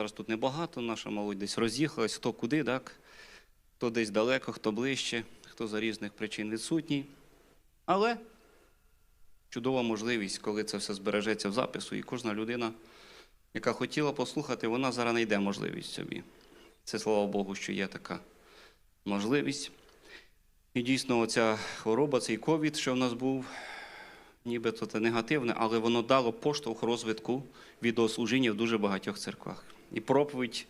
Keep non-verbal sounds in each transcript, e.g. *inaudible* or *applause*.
Зараз тут небагато, наша молодь десь роз'їхалась, хто куди, так? Хто десь далеко, хто ближче, хто за різних причин відсутній. Але чудова можливість, коли це все збережеться в запису, і кожна людина, яка хотіла послухати, вона зараз знайде можливість собі. Це слава Богу, що є така можливість. І дійсно, оця хвороба, цей ковід, що в нас був, нібито це негативне, але воно дало поштовх розвитку відеослужіння в дуже багатьох церквах. І проповідь,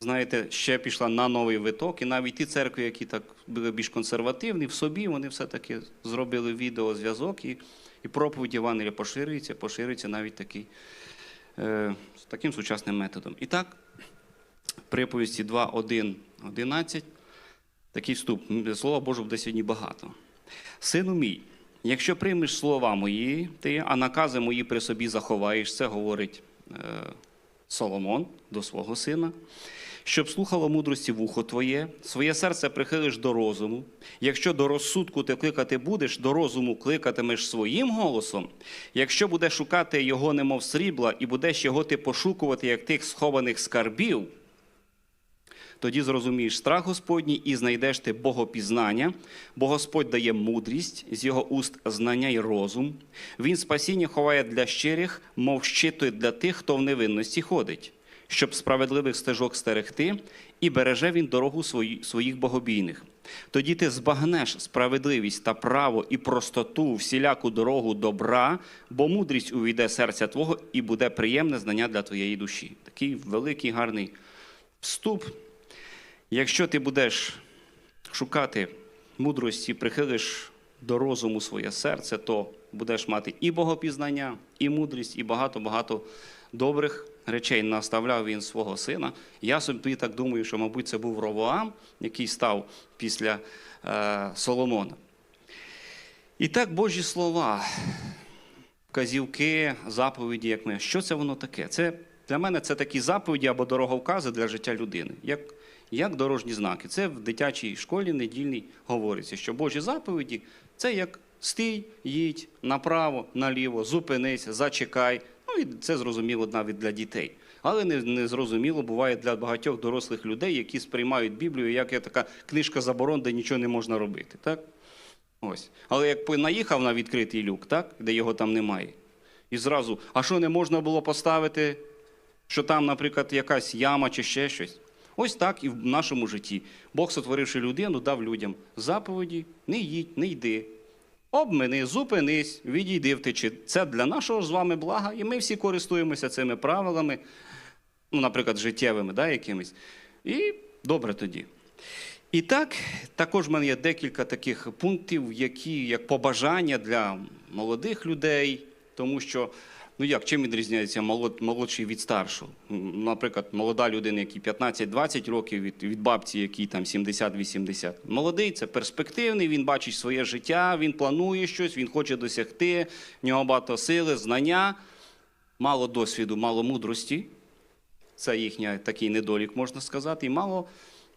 знаєте, ще пішла на новий виток, і навіть ті церкви, які так були більш консервативні, в собі вони все-таки зробили відеозв'язок, і, і проповідь Євангелія поширюється, поширюється навіть такий, е, таким сучасним методом. І так, приповісті 2.1, 11, такий вступ. Слова Божого буде сьогодні багато. Сину мій, якщо приймеш слова мої, ти, а накази мої при собі заховаєш, це говорить е, Соломон до свого сина, щоб слухало мудрості вухо твоє, своє серце прихилиш до розуму. Якщо до розсудку ти кликати будеш, до розуму кликатимеш своїм голосом. Якщо будеш шукати його, немов срібла, і будеш його ти пошукувати, як тих схованих скарбів, тоді зрозумієш страх Господній і знайдеш ти богопізнання, бо Господь дає мудрість, з його уст знання й розум. Він спасіння ховає для щирих, мов щитує для тих, хто в невинності ходить, щоб справедливих стежок стерегти, і береже він дорогу своїх богобійних. Тоді ти збагнеш справедливість та право і простоту, всіляку дорогу добра, бо мудрість увійде серця твого і буде приємне знання для твоєї душі. Такий великий гарний вступ. Якщо ти будеш шукати мудрості, прихилиш до розуму своє серце, то будеш мати і богопізнання, і мудрість, і багато-багато добрих речей наставляв він свого сина. Я собі так думаю, що, мабуть, це був Ровоам, який став після е, Соломона. І так Божі слова, вказівки, заповіді, як ми. Що це воно таке? Це для мене це такі заповіді або дороговкази для життя людини, як, як дорожні знаки. Це в дитячій школі недільній говориться, що Божі заповіді це як стій, їдь направо, наліво, зупинись, зачекай. Ну і це зрозуміло навіть для дітей. Але не, не буває для багатьох дорослих людей, які сприймають Біблію як є така книжка заборон, де нічого не можна робити. Так? Ось. Але як наїхав на відкритий люк, так, де його там немає, і зразу, а що не можна було поставити, що там, наприклад, якась яма чи ще щось. Ось так і в нашому житті. Бог, сотворивши людину, дав людям заповіді: не їдь, не йди. Обмини, зупинись, відійди втечи. Це для нашого з вами блага, і ми всі користуємося цими правилами, ну, наприклад, життєвими, да, якимись. І добре тоді. І так, також в мене є декілька таких пунктів, які як побажання для молодих людей, тому що, ну як, чим відрізняється молод, молодший від старшого? Наприклад, молода людина, якій 15-20 років, від, від бабці, якій там 70-80. Молодий це перспективний, він бачить своє життя, він планує щось, він хоче досягти, в нього багато сили, знання, мало досвіду, мало мудрості. Це їхній такий недолік, можна сказати, і мало,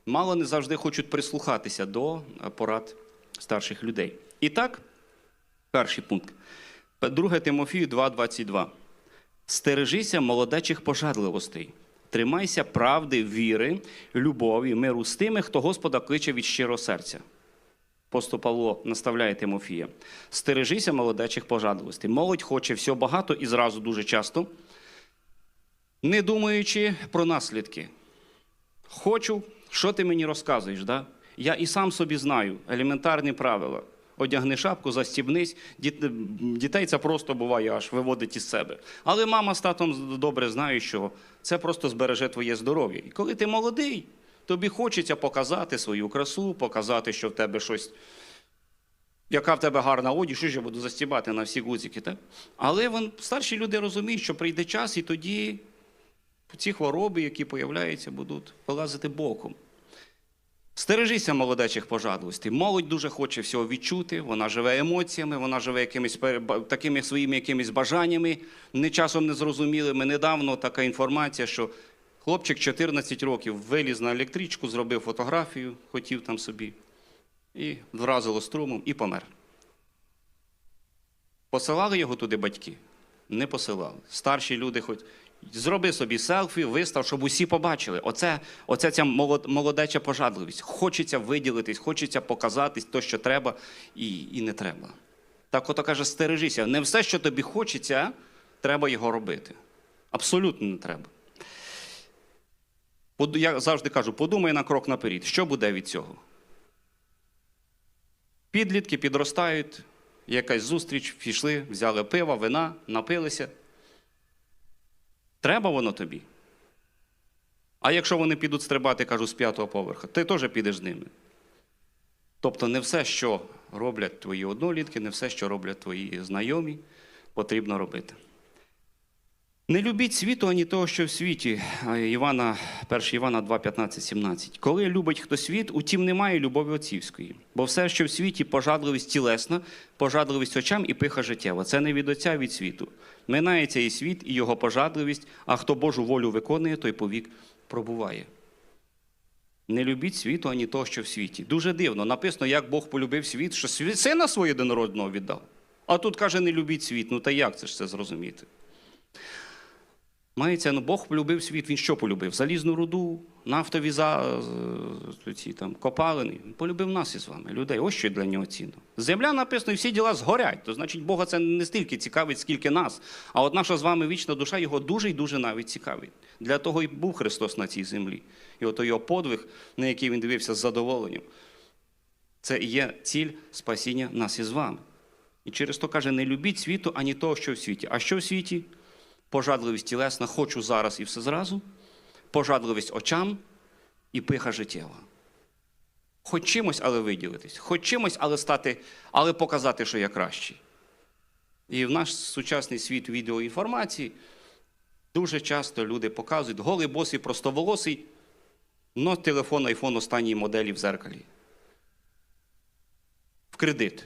мало не завжди хочуть прислухатися до е, порад старших людей. І так, перший пункт. 2 Тимофію 2,22. Стережися молодечих пожадливостей. Тримайся правди, віри, любові, миру з тими, хто Господа кличе від щирого серця. Апостол Павло наставляє Тимофія. Стережися молодечих пожадливостей. Молодь хоче все багато і зразу дуже часто не думаючи про наслідки. Хочу, що ти мені розказуєш? Да? Я і сам собі знаю елементарні правила. Одягни шапку, застібнись. Діт- Дітей це просто буває аж виводить із себе. Але мама з татом добре знають, що це просто збереже твоє здоров'я. І коли ти молодий, тобі хочеться показати свою красу, показати, що в тебе щось яка в тебе гарна одіж, що ж я буду застібати на всі гудзики, так? Але вон, старші люди розуміють, що прийде час, і тоді ці хвороби, які появляються, будуть вилазити боком. Стережися молодечих пожадливостей. Молодь дуже хоче всього відчути, вона живе емоціями, вона живе якимись такими своїми якимись бажаннями, не часом незрозумілими. Недавно така інформація, що хлопчик 14 років виліз на електричку, зробив фотографію, хотів там собі, і вразило струмом і помер. Посилали його туди батьки? Не посилали. Старші люди, хоч Зроби собі селфі, вистав, щоб усі побачили. Оце, оце ця молодеча пожадливість. Хочеться виділитись, хочеться показатись то, що треба, і, і не треба. Так ото каже, стережися. Не все, що тобі хочеться, треба його робити. Абсолютно не треба. Я завжди кажу, подумай на крок наперед. Що буде від цього? Підлітки підростають, якась зустріч, пішли, взяли пива, вина, напилися. Треба воно тобі. А якщо вони підуть стрибати, кажу, з п'ятого поверха, ти теж підеш з ними. Тобто не все, що роблять твої однолітки, не все, що роблять твої знайомі, потрібно робити. Не любіть світу, ані того, що в світі. Івана, 1 Івана 2, 15, 17. Коли любить хто світ, утім немає любові отцівської. Бо все, що в світі, пожадливість тілесна, пожадливість очам і пиха життєва. Це не від отця, а від світу. Минається і світ, і його пожадливість, а хто Божу волю виконує, той повік пробуває. Не любіть світу, ані того, що в світі. Дуже дивно. Написано, як Бог полюбив світ, що сина свого єдинородного віддав. А тут каже, не любіть світ. Ну та як це ж це зрозуміти? Мається, ну Бог полюбив світ, він що полюбив? Залізну руду, нафтові за, е, ці, там, копалини. Він полюбив нас із вами, людей. Ось що для нього цінно. Земля написано, і всі діла згорять. То значить, Бога це не стільки цікавить, скільки нас. А от наша з вами вічна душа його дуже і дуже навіть цікавить. Для того і був Христос на цій землі. І ото його подвиг, на який він дивився з задоволенням, це є ціль спасіння нас із вами. І через то каже: не любіть світу, ані того, що в світі. А що в світі? Пожадливість тілесна, хочу зараз і все зразу, пожадливість очам і пиха життєва. Хоч чимось, але виділитись, хоч чимось, але стати, але показати, що я кращий. І в наш сучасний світ відеоінформації дуже часто люди показують голий босий, простоволосий, но телефон айфон останньої моделі в зеркалі. В кредит.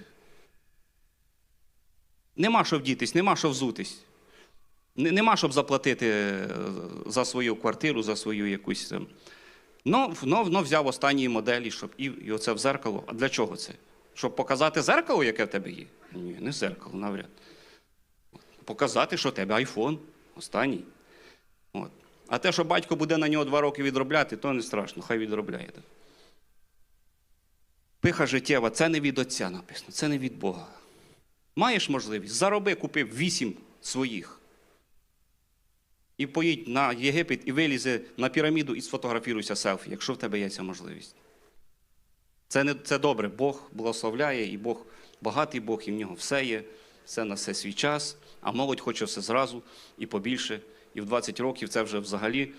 Нема що вдітись, нема що взутись. Не- Нема, щоб заплатити е, за свою квартиру, за свою якусь. Ну, ну, ну взяв останні моделі, щоб і, і оце в зеркало. А для чого це? Щоб показати зеркало, яке в тебе є? Ні, не зеркало, навряд. Показати, що в тебе айфон останній. От. А те, що батько буде на нього два роки відробляти, то не страшно, хай відробляє. Пиха життєва це не від отця написано, це не від Бога. Маєш можливість, зароби, купив вісім своїх. І поїдь на Єгипет і вилізе на піраміду і сфотографіруйся селфі, якщо в тебе є ця можливість. Це, не, це добре. Бог благословляє, і Бог багатий Бог, і в нього все є, все на все свій час, а молодь хоче все зразу і побільше. І в 20 років це вже взагалі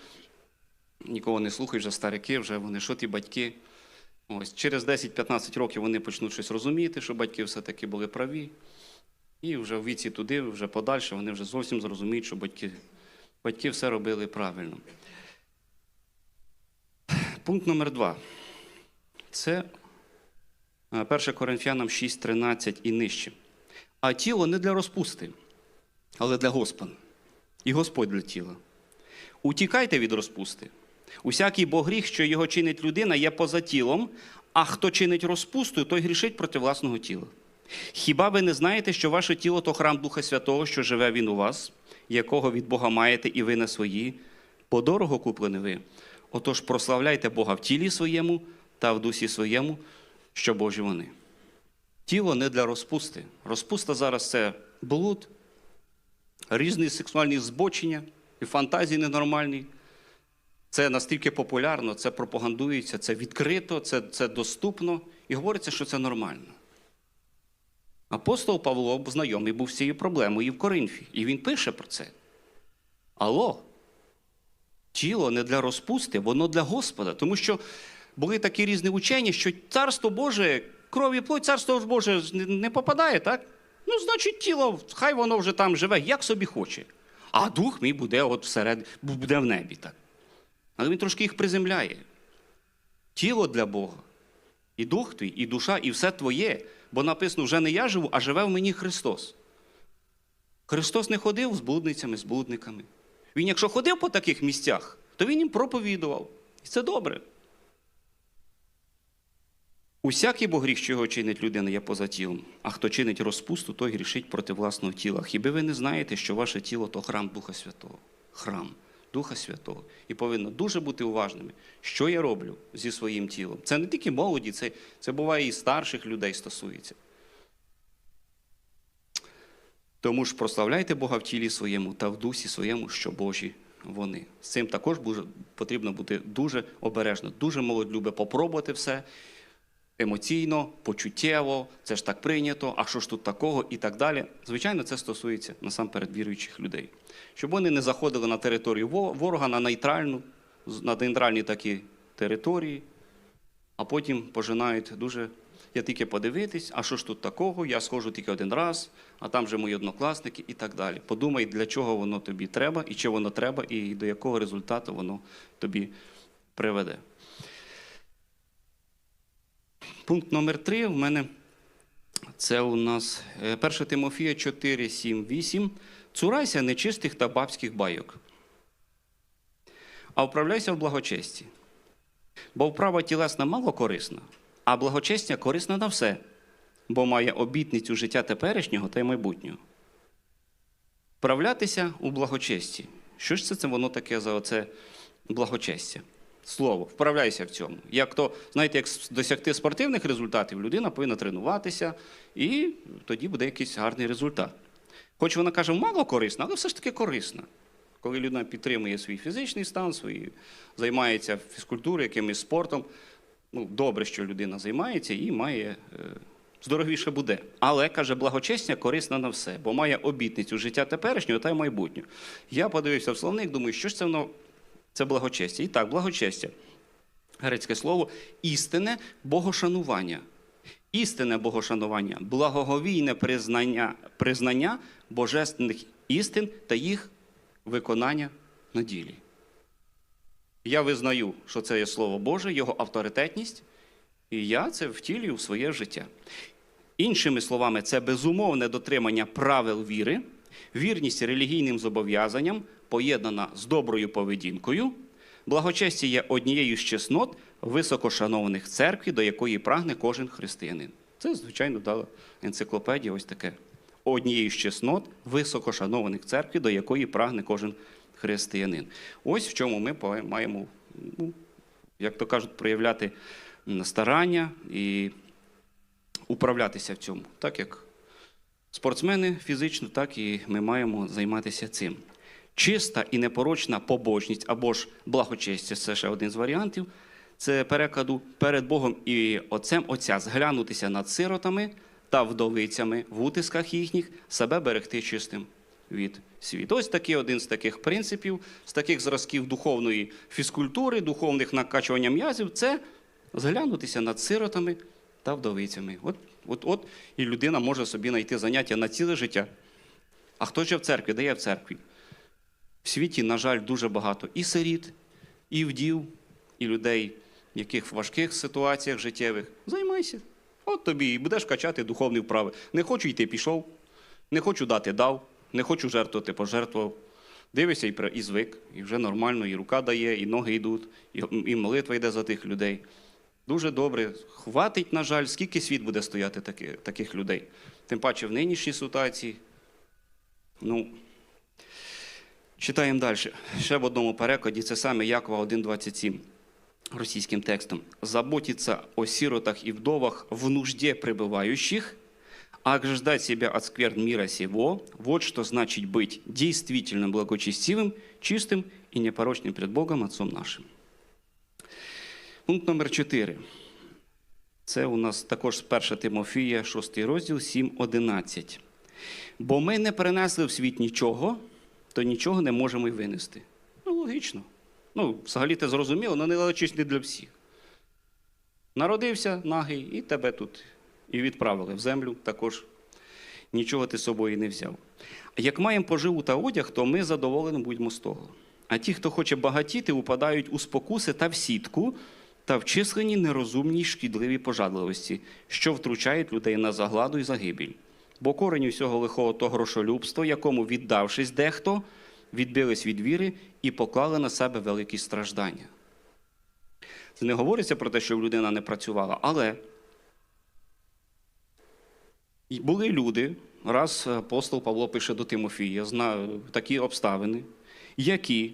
нікого не слухають, вже старики, вже вони що ті батьки. Ось через 10-15 років вони почнуть щось розуміти, що батьки все-таки були праві. І вже в віці туди, вже подальше, вони вже зовсім зрозуміють, що батьки, батьки все робили правильно. Пункт номер два. Це е, 1 Коринфянам 6.13 і нижче. А тіло не для розпусти, але для Господа. І Господь для тіла. Утікайте від розпусти. Усякий бо гріх, що його чинить людина, є поза тілом, а хто чинить розпусту, той грішить проти власного тіла. Хіба ви не знаєте, що ваше тіло то храм Духа Святого, що живе він у вас, якого від Бога маєте, і ви на свої? Подорого куплені ви. Отож прославляйте Бога в тілі своєму та в дусі своєму, що Божі вони. Тіло не для розпусти. Розпуста зараз це блуд, різні сексуальні збочення і фантазії ненормальні. Це настільки популярно, це пропагандується, це відкрито, це, це доступно і говориться, що це нормально. Апостол Павло знайомий був з цією проблемою і в Коринфі, і він пише про це. Алло, тіло не для розпусти, воно для Господа. Тому що були такі різні учені, що царство Боже, кров і плоть, царство Боже не- попадає, так? Ну, значить, тіло, хай воно вже там живе, як собі хоче. А дух мій буде от всеред, буде в небі. так. Але він трошки їх приземляє. Тіло для Бога. І дух твій, і душа, і все твоє. Бо написано, вже не я живу, а живе в мені Христос. Христос не ходив з блудницями, з блудниками. Він, якщо ходив по таких місцях, то він їм проповідував. І це добре. Усякий бо гріх, що його чинить людина, є поза тілом, а хто чинить розпусту, той грішить проти власного тіла. Хіба ви не знаєте, що ваше тіло то храм Духа Святого? храм Духа Святого. І повинно дуже бути уважними, що я роблю зі своїм тілом. Це не тільки молоді, це, це буває і старших людей стосується. Тому ж прославляйте Бога в тілі своєму та в дусі своєму, що Божі вони. З цим також потрібно бути дуже обережно. Дуже молодь любить попробувати все емоційно, почуттєво, це ж так прийнято, а що ж тут такого і так далі. Звичайно, це стосується насамперед віруючих людей. Щоб вони не заходили на територію ворога, на нейтральну, на нейтральні такі території, а потім пожинають дуже. Я тільки подивитись, а що ж тут такого? Я схожу тільки один раз, а там же мої однокласники і так далі. Подумай, для чого воно тобі треба, і чи воно треба, і до якого результату воно тобі приведе. Пункт номер три в мене це у нас е, 1 Тимофія 4, 7, 8. Цурайся нечистих та бабських байок, а вправляйся в благочесті. Бо вправа тілесна мало корисна, а благочестя корисна на все, бо має обітницю життя теперішнього та й майбутнього. Вправлятися у благочесті. Що ж це, це воно таке за оце благочестя? Слово, вправляйся в цьому. Як то, знаєте, як досягти спортивних результатів, людина повинна тренуватися, і тоді буде якийсь гарний результат. Хоч вона каже, мало корисна, але все ж таки корисна. Коли людина підтримує свій фізичний стан, свої, займається фізкультурою, якимось спортом, ну, добре, що людина займається і має е, здоровіше буде. Але каже, благочестя корисна на все, бо має обітницю життя теперішнього та й майбутнього. Я подивився в словник, думаю, що ж це воно це благочестя. І так, благочестя. Грецьке слово істинне богошанування. Істинне богошанування, благоговійне признання, признання божественних істин та їх виконання на ділі. Я визнаю, що це є Слово Боже, його авторитетність, і я це втілюю в своє життя. Іншими словами, це безумовне дотримання правил віри, вірність релігійним зобов'язанням, поєднана з доброю поведінкою. Благочестя є однією з чеснот високошанованих церкві, до якої прагне кожен християнин. Це, звичайно, дала енциклопедія ось таке. Однією з чеснот високошанованих церкві, до якої прагне кожен християнин. Ось в чому ми маємо, ну, як то кажуть, проявляти старання і управлятися в цьому. Так як спортсмени фізично, так і ми маємо займатися цим. Чиста і непорочна побожність або ж благочестя це ще один з варіантів. Це перекладу перед Богом і Отцем Отця зглянутися над сиротами та вдовицями в утисках їхніх, себе берегти чистим від світу. Ось такий один з таких принципів, з таких зразків духовної фізкультури, духовних накачування м'язів це зглянутися над сиротами та вдовицями. От, от, от і людина може собі знайти заняття на ціле життя. А хто ще в церкві? Де я в церкві? В світі, на жаль, дуже багато і сиріт, і вдів, і людей, яких в важких ситуаціях життєвих. Займайся. От тобі і будеш качати духовні вправи. Не хочу йти, пішов, не хочу дати дав, не хочу жертвувати, пожертвував. Дивишся і, і звик, і вже нормально, і рука дає, і ноги йдуть, і, і молитва йде за тих людей. Дуже добре. Хватить, на жаль, скільки світ буде стояти таки, таких людей. Тим паче в нинішній ситуації. Ну, читаємо далі. Ще в одному перекладі, це саме Якова 1.27 російським текстом. Заботиться о сиротах и вдовах в нужде пребывающих, а ограждать себя от скверн мира сего, вот что значит быть действительно благочестивым, чистым и непорочным пред Богом Отцом нашим. Пункт номер 4. Це у нас також з 1 Тимофія, 6 розділ, 7.11. Бо ми не принесли в світ нічого, то нічого не можемо й винести. Ну, логічно. Ну, взагалі це зрозуміло, але не логічно не для всіх. Народився нагий, і тебе тут і відправили в землю також. Нічого ти з собою не взяв. Як маємо поживу та одяг, то ми задоволені будьмо з того. А ті, хто хоче багатіти, упадають у спокуси та в сітку, та в численні нерозумні шкідливі пожадливості, що втручають людей на загладу і загибіль. Бо корень усього лихого то грошолюбство, якому, віддавшись дехто, відбились від віри і поклали на себе великі страждання. Це не говориться про те, що людина не працювала, але були люди, раз апостол Павло пише до Тимофія, знаю такі обставини, які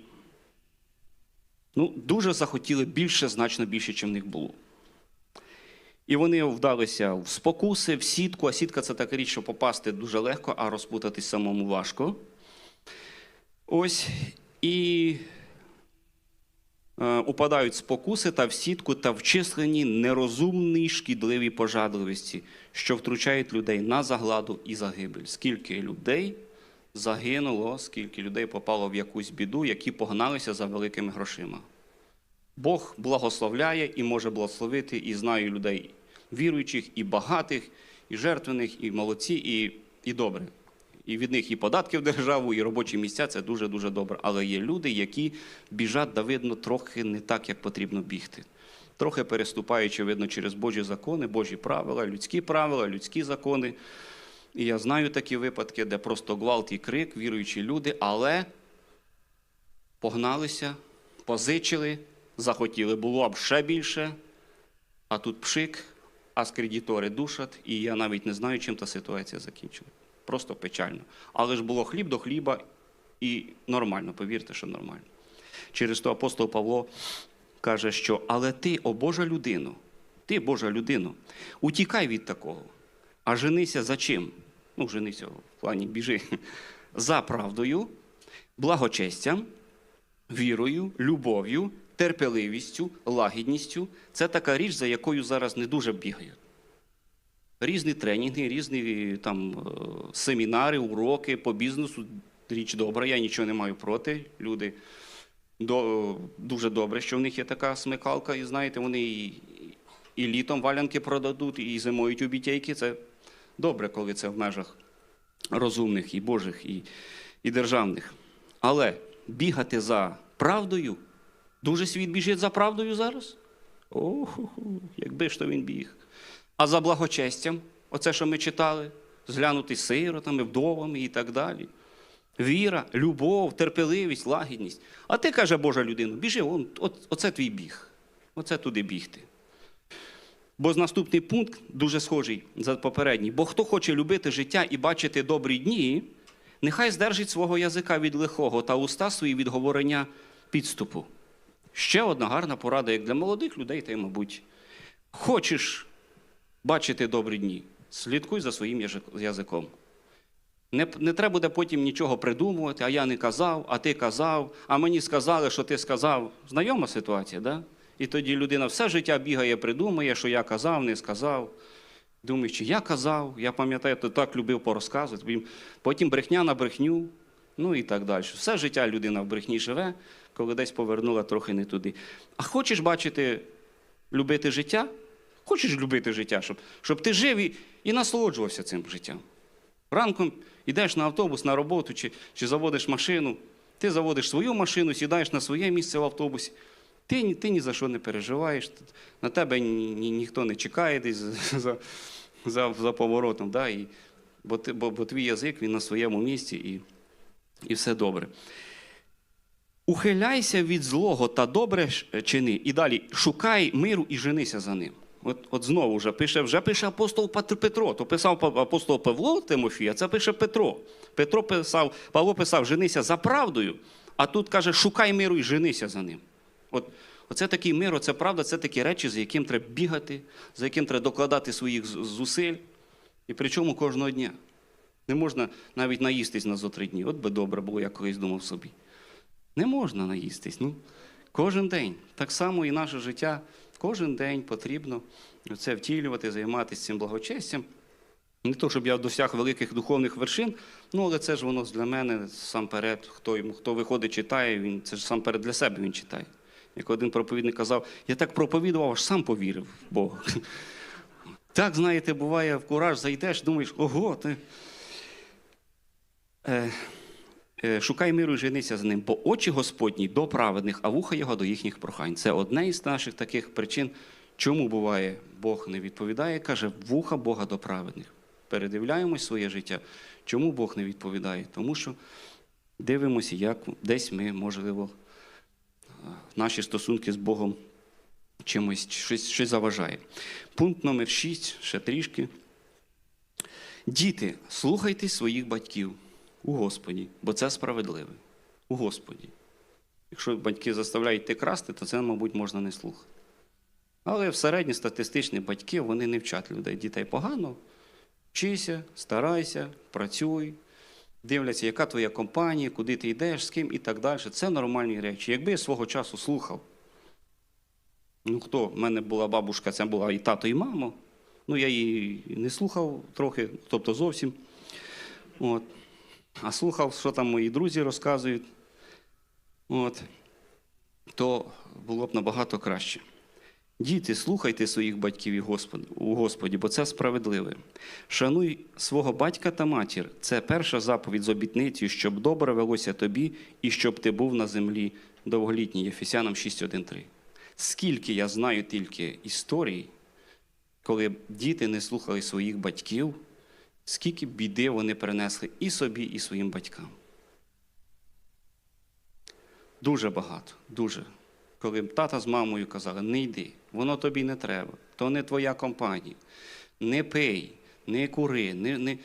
ну, дуже захотіли більше, значно більше, чим в них було. І вони вдалися в спокуси, в сітку. А сітка це така річ, що попасти дуже легко, а розпутатись самому важко. Ось. І е, упадають спокуси та в сітку та в численні нерозумні шкідливі пожадливості, що втручають людей на загладу і загибель. Скільки людей загинуло, скільки людей попало в якусь біду, які погналися за великими грошима. Бог благословляє і може благословити, і знаю людей віруючих, і багатих, і жертвених, і молодці, і, і добре. І від них і податки в державу, і робочі місця це дуже-дуже добре. Але є люди, які біжать, да, видно, трохи не так, як потрібно бігти. Трохи переступаючи, видно, через Божі закони, Божі правила, людські правила, людські закони. І я знаю такі випадки, де просто гвалт і крик, віруючі люди, але погналися, позичили, захотіли, було б ще більше, а тут пшик, а з кредитори душать, і я навіть не знаю, чим та ситуація закінчила. Просто печально. Але ж було хліб до хліба і нормально, повірте, що нормально. Через то апостол Павло каже, що але ти, о Божа людину, ти, Божа людину, утікай від такого. А женися за чим? Ну, женися в плані біжи. За правдою, благочестям, вірою, любов'ю, терпеливістю, лагідністю. Це така річ, за якою зараз не дуже бігають. Різні тренінги, різні там е, семінари, уроки по бізнесу. Річ добра, я нічого не маю проти. Люди до, дуже добре, що в них є така смикалка, і знаєте, вони і, і літом валянки продадуть, і зимують бітейки. Це добре, коли це в межах розумних і Божих, і, і державних. Але бігати за правдою, дуже світ біжить за правдою зараз. Ох, якби ж то він біг. А за благочестям, оце, що ми читали, зглянути сиротами, вдовами і так далі. Віра, любов, терпеливість, лагідність. А ти, каже Божа людина, біжи, он, от, оце твій біг. Оце туди бігти. Бо наступний пункт дуже схожий за попередній. Бо хто хоче любити життя і бачити добрі дні, нехай здержить свого язика від лихого та уста свої від говорення підступу. Ще одна гарна порада, як для молодих людей, та й, мабуть, хочеш бачити добрі дні, слідкуй за своїм язиком. Не, не треба буде потім нічого придумувати, а я не казав, а ти казав, а мені сказали, що ти сказав. Знайома ситуація, да? І тоді людина все життя бігає, придумує, що я казав, не сказав. Думаю, чи я казав, я пам'ятаю, то так любив порозказувати. Потім- брехня на брехню, ну і так далі. Все життя людина в брехні живе, коли десь повернула трохи не туди. А хочеш бачити, любити життя? Хочеш любити життя, щоб, щоб ти жив і, і насолоджувався цим життям. Ранком йдеш на автобус на роботу чи, чи заводиш машину, ти заводиш свою машину, сідаєш на своє місце в автобусі. Ти, ти ні за що не переживаєш, на тебе ні, ні- ніхто не чекає десь *laughs* за, за, за поворотом. Да? І, бо, бо, бо твій язик він на своєму місці і, і все добре. Ухиляйся від злого та добре чини. І далі шукай миру і женися за ним. От, от знову вже пише, вже пише апостол Петро. То писав апостол Павло Тимофій, а це пише Петро. Петро писав, Павло писав, женися за правдою, а тут каже, шукай миру і женися за ним. От, оце такий мир, оце правда, це такі речі, за яким треба бігати, за яким треба докладати своїх зусиль. І причому кожного дня. Не можна навіть наїстись на зо три дні. От би добре було, я колись думав собі. Не можна наїстись. Ну, кожен день. Так само і наше життя. Кожен день потрібно це втілювати, займатися цим благочестям. Не то, щоб я досяг великих духовних вершин, ну але це ж воно для мене сам перед, хто, хто виходить, читає, він, це ж сам перед для себе він читає. Як один проповідник казав, я так проповідував, аж сам повірив в Бога. *laughs* Так, знаєте, буває, в кураж зайдеш, думаєш, ого, ти. Е, Шукай миру і женися з ним, бо очі Господні до праведних, а вуха його до їхніх прохань. Це одне із наших таких причин, чому буває, Бог не відповідає, каже, вуха Бога до праведних. Передивляємось своє життя. Чому Бог не відповідає? Тому що дивимося, як десь ми, можливо, е, наші стосунки з Богом чимось щось, щось заважає. Пункт номер 6, ще трішки. Діти, слухайте своїх батьків у Господі, бо це справедливе. У Господі. Якщо батьки заставляють йти красти, то це, мабуть, можна не слухати. Але в середньостатистичні батьки вони не вчать людей. Дітей погано, вчися, старайся, працюй, дивляться, яка твоя компанія, куди ти йдеш, з ким і так далі. Це нормальні речі. Якби я свого часу слухав, ну хто? В мене була бабушка, це була і тато, і мама. Ну, я її не слухав трохи, тобто зовсім. От. А слухав, що там мої друзі розказують. От. То було б набагато краще. Діти, слухайте своїх батьків і Господи, у Господі, бо це справедливе. Шануй свого батька та матір. Це перша заповідь з обітницею, щоб добре велося тобі і щоб ти був на землі довголітній. Єфесянам 6.1.3. Скільки я знаю тільки історій, коли діти не слухали своїх батьків, скільки біди вони принесли і собі, і своїм батькам. Дуже багато, дуже. Коли тата з мамою казали, не йди, воно тобі не треба, то не твоя компанія. Не пий, не кури, не, не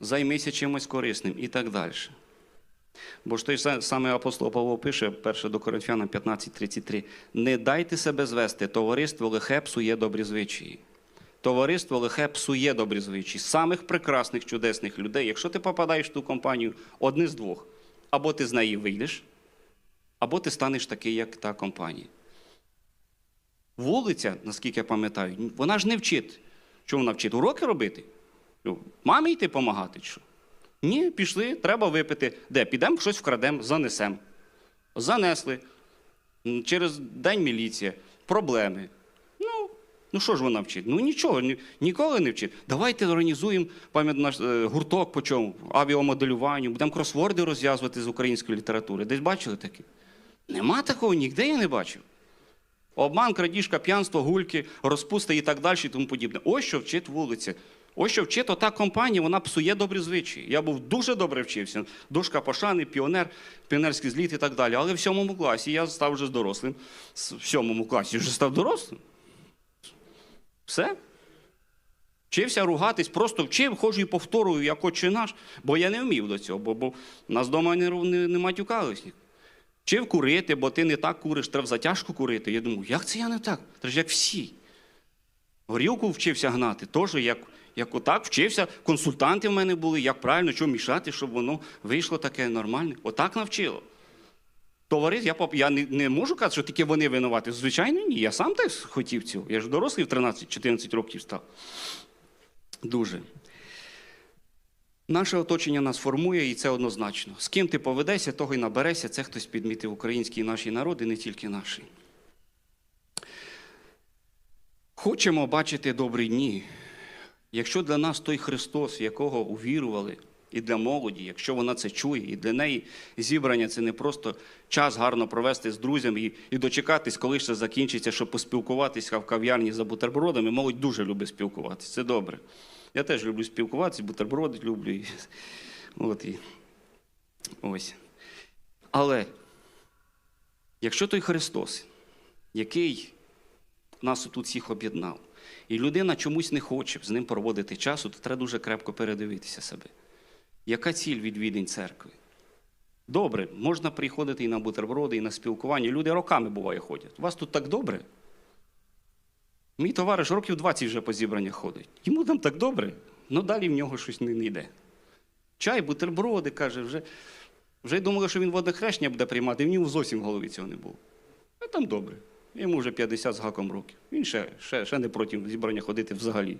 займися чимось корисним і так далі. Бо ж той са- саме апостол Павло пише, 1 до Коринфянам 15.33, не дайте себе звести, товариство лихе псує добрі звичаї. Товариство лихе псує добрі звичаї. Самих прекрасних, чудесних людей. Якщо ти попадаєш в ту компанію, одне з двох, або ти з неї вийдеш, або ти станеш такий, як та компанія. Вулиця, наскільки я пам'ятаю, вона ж не вчить. Що вона вчить? Уроки робити? Ну, Мамі йти допомагати? Що? Ні, пішли, треба випити. Де? Підемо щось вкрадемо, занесемо. Занесли. Через день міліція, проблеми. Ну, що ж вона вчить? Ну нічого, ні, ніколи не вчить. Давайте організуємо пам'ят наш е, гурток по чому, авіамоделюванню, будемо кросворди розв'язувати з української літератури. Десь бачили таке? Нема такого, ніде я не бачив. Обман, крадіжка, п'янство, гульки, розпуста і так далі, і тому подібне. Ось що вчить вулиця. Ось що вчить ота компанія, вона псує добрі звичаї. Я був дуже добре вчився. Дошка пошани, піонер, піонерський зліт і так далі. Але в сьомому класі я став вже дорослим. В сьомому класі вже став дорослим. Все. Вчився ругатись, просто вчив, ходжу і повторюю, як отче наш, бо я не вмів до цього, бо, бо нас вдома не, не, не матюкались. Вчив курити, бо ти не так куриш, треба затяжку курити. Я думаю, як це я не так? Це ж як всі. Горілку вчився гнати, теж як, як отак вчився. Консультанти в мене були, як правильно, що мішати, щоб воно вийшло таке нормальне. Отак навчило. Товариш, я, я не, не можу казати, що тільки вони винуваті. Звичайно, ні. Я сам теж хотів цього. Я ж дорослий в 13-14 років став. Дуже. Наше оточення нас формує, і це однозначно. З ким ти поведешся, того й наберешся. Це хтось підмітив український наші народи, не тільки наші. Хочемо бачити добрі дні. Якщо для нас той Христос, якого увірували, і для молоді, якщо вона це чує, і для неї зібрання це не просто час гарно провести з друзями і, і дочекатись, коли це закінчиться, щоб поспілкуватися в кав'ярні за бутербродами. Молодь дуже любить спілкуватися. Це добре. Я теж люблю спілкуватися, бутерброди люблю. І, *laughs* от і, ось. Але якщо той Христос, який нас тут всіх об'єднав, і людина чомусь не хоче з ним проводити часу, то треба дуже крепко передивитися себе. Яка ціль відвідень церкви? Добре, можна приходити і на бутерброди, і на спілкування. Люди роками буває ходять. У вас тут так добре? Мій товариш років 20 вже по зібраннях ходить. Йому там так добре, але далі в нього щось не, не йде. Чай, бутерброди, каже, вже, вже думали, що він водне хрещення буде приймати, і в нього зовсім в голові цього не було. А там добре. Йому вже 50 з гаком років. Він ще, ще, ще не проти зібрання ходити взагалі.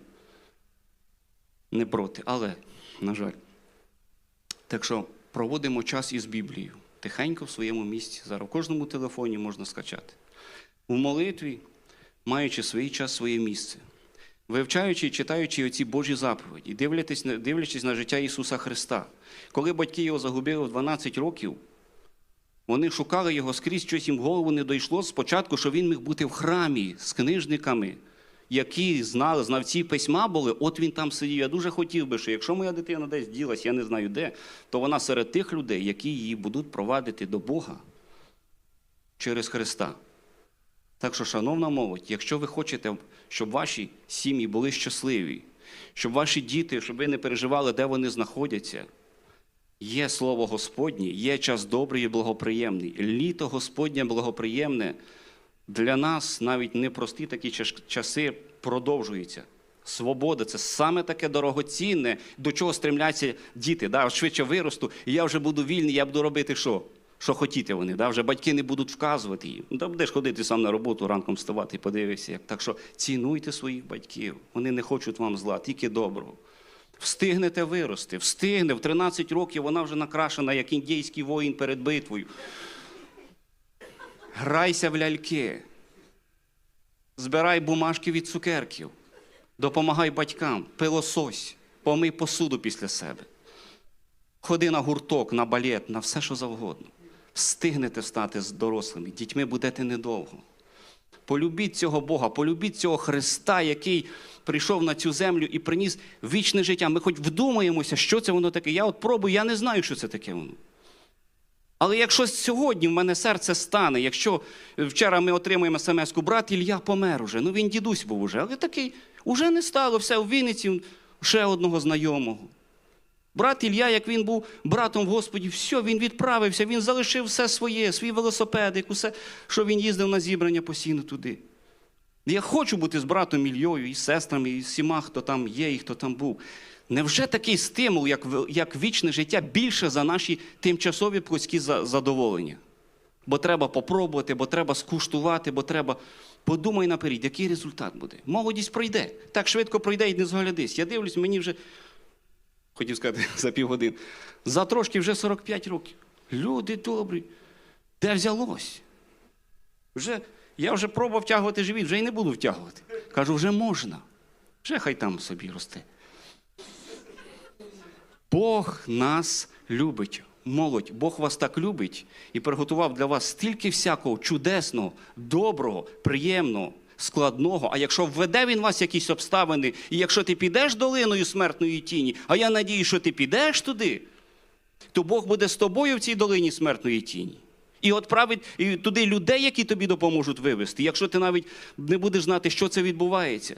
Не проти, але, на жаль. Так що проводимо час із Біблією. Тихенько в своєму місці. Зараз в кожному телефоні можна скачати. У молитві, маючи свій час, своє місце. Вивчаючи і читаючи оці Божі заповіді, дивлячись, дивлячись на життя Ісуса Христа. Коли батьки його загубили в 12 років, вони шукали його скрізь, щось їм в голову не дійшло спочатку, що він міг бути в храмі з книжниками, які знали, знавці письма були, от він там сидів. Я дуже хотів би, що якщо моя дитина десь ділась, я не знаю де, то вона серед тих людей, які її будуть провадити до Бога через Христа. Так що, шановна молодь, якщо ви хочете, щоб ваші сім'ї були щасливі, щоб ваші діти, щоб ви не переживали, де вони знаходяться, Є слово Господнє, є час добрий і благоприємний. Літо Господнє благоприємне для нас навіть непрості такі часи продовжуються. Свобода це саме таке дорогоцінне, до чого стремляться діти. Да? Швидше виросту, і я вже буду вільний, я буду робити що? Що хотіти вони, да? вже батьки не будуть вказувати їм. Та будеш ходити сам на роботу, ранком вставати і подивишся. Як. Так що цінуйте своїх батьків. Вони не хочуть вам зла, тільки доброго. Встигнете вирости, встигне. В 13 років вона вже накрашена, як індійський воїн перед битвою. Грайся в ляльки. Збирай бумажки від цукерків. Допомагай батькам, пилосось, помий посуду після себе. Ходи на гурток, на балет, на все, що завгодно. Встигнете стати з дорослими, дітьми будете недовго. Полюбіть цього Бога, полюбіть цього Христа, який прийшов на цю землю і приніс вічне життя. Ми хоч вдумаємося, що це воно таке. Я от пробую, я не знаю, що це таке воно. Але якщо сьогодні в мене серце стане, якщо вчора ми отримуємо смс-ку, брат Ілля помер уже, ну він дідусь був уже, але такий, уже не стало все в Вінниці ще одного знайомого. Брат Ілля, як він був братом в Господі, все, він відправився, він залишив все своє, свій велосипедик, усе, що він їздив на зібрання постійно туди. Я хочу бути з братом Ільєю, і сестрами, і з всіма, хто там є, і хто там був. Невже такий стимул, як, як вічне життя, більше за наші тимчасові плотські за- задоволення? Бо треба попробувати, бо треба скуштувати, бо треба. Подумай наперед, який результат буде. Молодість пройде. Так швидко пройде і не зглядись. Я дивлюсь, мені вже, хотів сказати, *laughs* за півгодини. За трошки вже 45 років. Люди добрі. Де взялось? Вже, я вже пробував втягувати живіт, вже й не буду втягувати. Кажу, вже можна. Вже хай там собі росте. Бог нас любить. Молодь, Бог вас так любить і приготував для вас стільки всякого чудесного, доброго, приємного, складного. А якщо введе він вас якісь обставини, і якщо ти підеш долиною смертної тіні, а я надію, що ти підеш туди, то Бог буде з тобою в цій долині смертної тіні. І відправить туди людей, які тобі допоможуть вивести, якщо ти навіть не будеш знати, що це відбувається.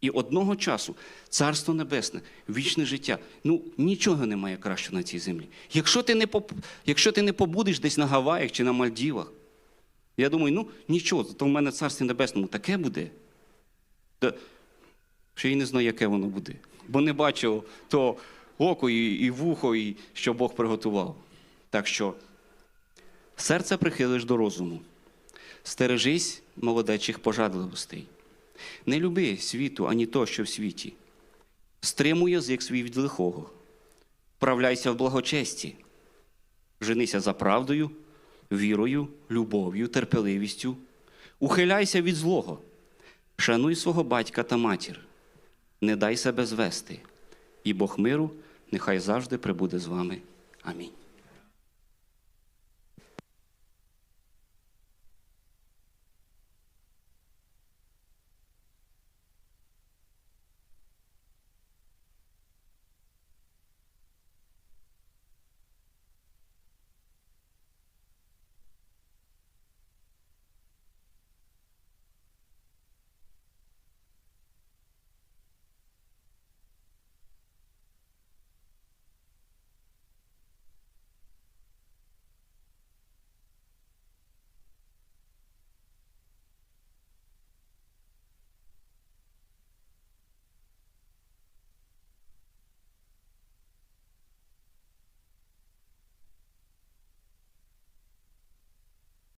І одного часу Царство Небесне, вічне життя. Ну нічого немає кращого на цій землі. Якщо ти не поп... якщо ти не побудеш десь на Гаваях чи на Мальдівах, я думаю, ну нічого, то в мене в Царстві Небесному таке буде. Та... Ще й не знаю, яке воно буде. Бо не бачив то око і, і вухо, і що Бог приготував. Так що серце прихилиш до розуму, стережись молодечих пожадливостей. Не люби світу, ані то, що в світі. Стримуй язик свій від лихого. Вправляйся в благочесті. Женися за правдою, вірою, любов'ю, терпеливістю. Ухиляйся від злого. Шануй свого батька та матір. Не дай себе звести. І Бог миру нехай завжди прибуде з вами. Амінь.